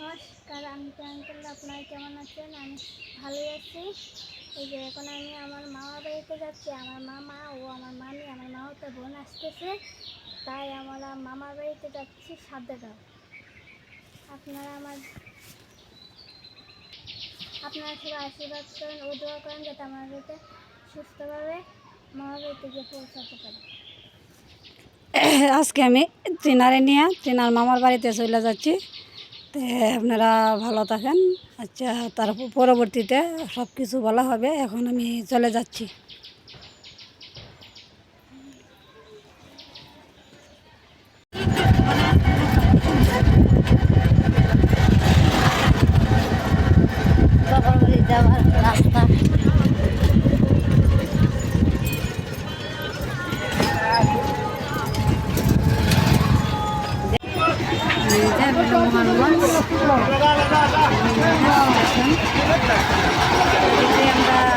নমস্কার, আমি প্রিয়াঙ্কুল আপনারা কেমন আছেন? আমি ভালোই আছি। এই যে এখন আমি আমার মামার বাড়িতে যাচ্ছি। আমার মামা ও আমার মামি, আমার মামাতো বোন আসতেছে। তাই আমরা মামার বাড়িতে যাচ্ছি সাবধাগাঁও আপনারা আমার আপনারা সবাই আশীর্বাদ করেন ও দোয়া করেন যাতে আমার বাড়িতে সুস্থভাবে মামার বাড়িতে গিয়ে পৌঁছাতে পারি। আজকে আমি ট্রেনারে নিয়ে ট্রেনার মামার বাড়িতে চলে যাচ্ছি। তো আপনারা ভালো থাকেন। আচ্ছা তার পরবর্তীতে সব কিছু বলা হবে। এখন আমি চলে যাচ্ছি। আমরা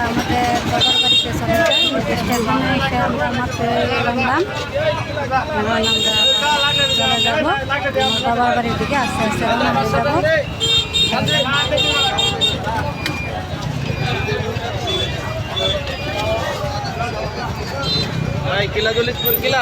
আমাদের বাবার বাড়িতে চলে যাই মাত্র নামলাম এখন আমরা কিলা?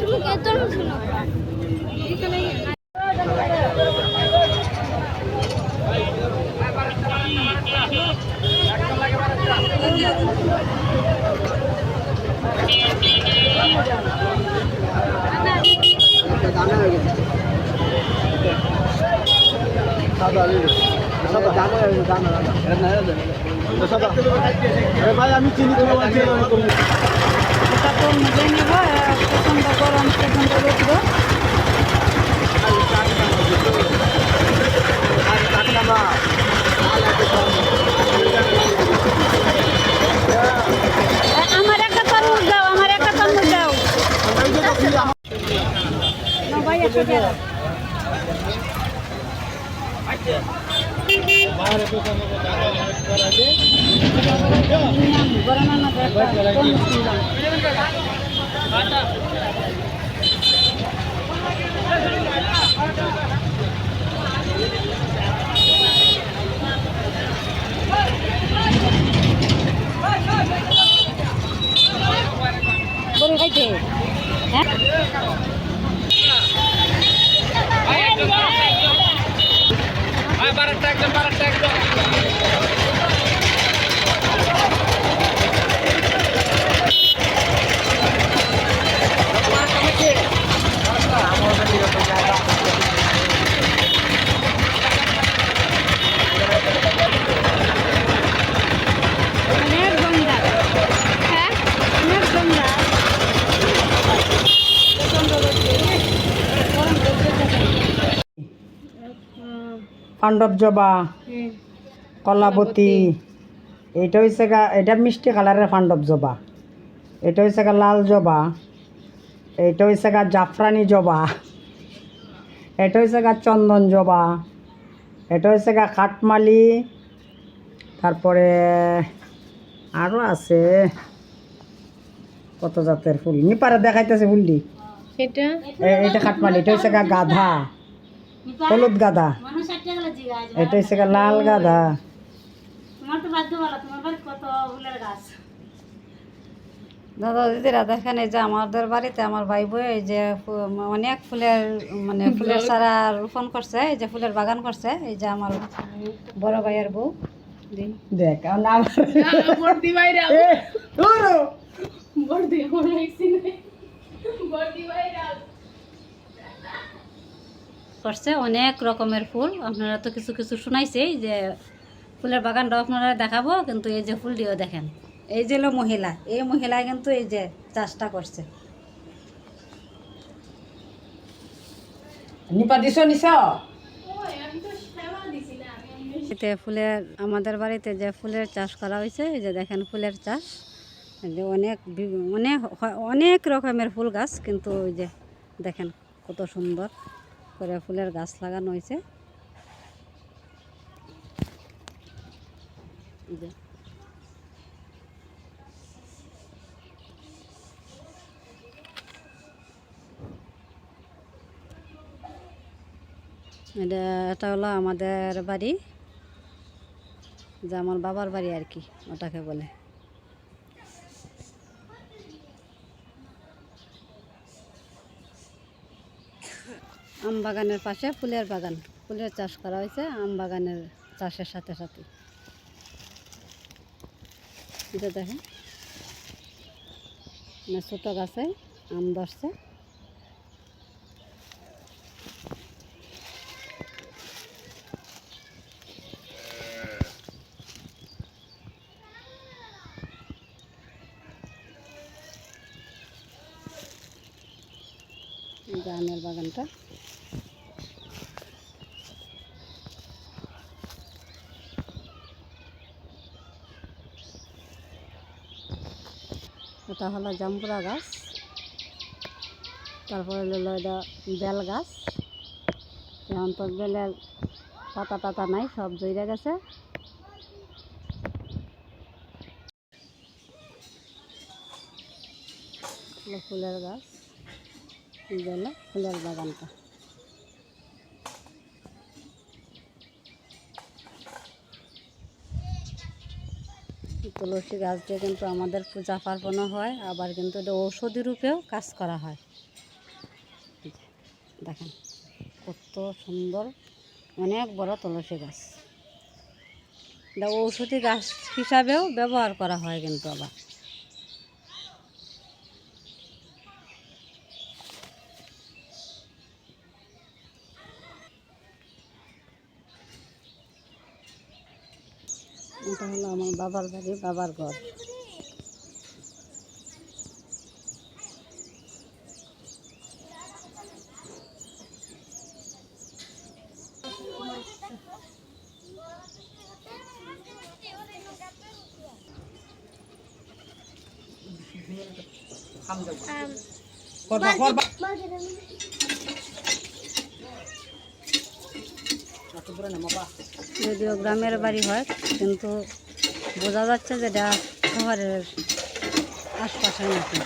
তুমি কেতন শুনো এখানে ভাই আমি চিনি এটা তো নিজে নেব প্রচণ্ড গরম প্রচণ্ড রৌদ্র আমার একটা তরমুজ দাও। আমার একটা তরমুজ দাও। ভাই একটা দিয়ে দাও গরমের মধ্যে একটা তরমুজ কিনলাম গরু খাইছে হ্যাঁ হ্যাঁ পাণ্ডব জবা কলাবতী এইটা হয়েছে গা এটা মিষ্টি কালারের পাণ্ডব জবা। এটা হয়েছে গা লাল জবা। এইটা হয়েছে গা জাফরানি জবা। এটা হয়েছে গা চন্দন জবা। এটা হয়েছে গা কাঠমালি তারপরে আরও আছে কত জাতের ফুল? নিপারে দেখাইতেছে ফুলটি। এটা এটা কাঠমালি এটা হচ্ছে গা গাধা। হলুদ জিগা এটা হচ্ছে লাল গাধা তোমার তো বাধ্য বলো তোমার বাড়ি কত ফুলের গাছ? দাদা দিদিরা দেখেন এই যে আমাদের বাড়িতে আমার ভাই বই এই যে ফু- অনেক ফুলের মানে ফুলের সারা রোপণ করছে এই যে ফুলের বাগান করছে এই যে আমার বড় ভাইয়ের বউ দেখ আমার করছে অনেক রকমের ফুল। আপনারা তো কিছু কিছু শুনাইছেই যে ফুলের বাগানটা আপনারা দেখাবো কিন্তু এই যে ফুলটিও দেখেন। এই যে হলো মহিলা এই মহিলা কিন্তু এই যে চাষটা করছে। নিপা দিছ নিছ? এতে ফুলের আমাদের বাড়িতে যে ফুলের চাষ করা হয়েছে এই যে দেখেন ফুলের চাষ। এই যে অনেক অনেক হয়- অনেক রকমের ফুল গাছ কিন্তু ওই যে দেখেন কত সুন্দর। করে ফুলের গাছ লাগানো হয়েছে। এটা এটা হলো আমাদের বাড়ি। যে আমার বাবার বাড়ি আর কি, ওটাকে বলে। আম বাগানের পাশে ফুলের বাগান। ফুলের চাষ করা হয়েছে আম বাগানের চাষের সাথে সাথে। দেখেন। মানে ছোটো গাছে আম ধরছে। আমের বাগানটা। এটা হলো জাম্বুরা গাছ। তারপরে হলো এটা বেল গাছ। এখন তো বেলের পাতা টাতা নাই, সব জইরা গেছে। ফুলের গাছ। হলো ফুলের বাগানটা। তুলসী গাছ দিয়ে কিন্তু আমাদের পূজা পার্বণও হয়, আবার কিন্তু এটা ঔষধি রূপেও কাজ করা হয়। দেখেন কত সুন্দর, অনেক বড় তুলসী গাছ। এটা ঔষধি গাছ হিসাবেও ব্যবহার করা হয় কিন্তু আবার। এটা হলো আমার বাবার বাড়ি বাবার ঘর। করবা করবা। যদিও গ্রামের বাড়ি হয় কিন্তু বোঝা যাচ্ছে যে এটা শহরের আশপাশে নাকি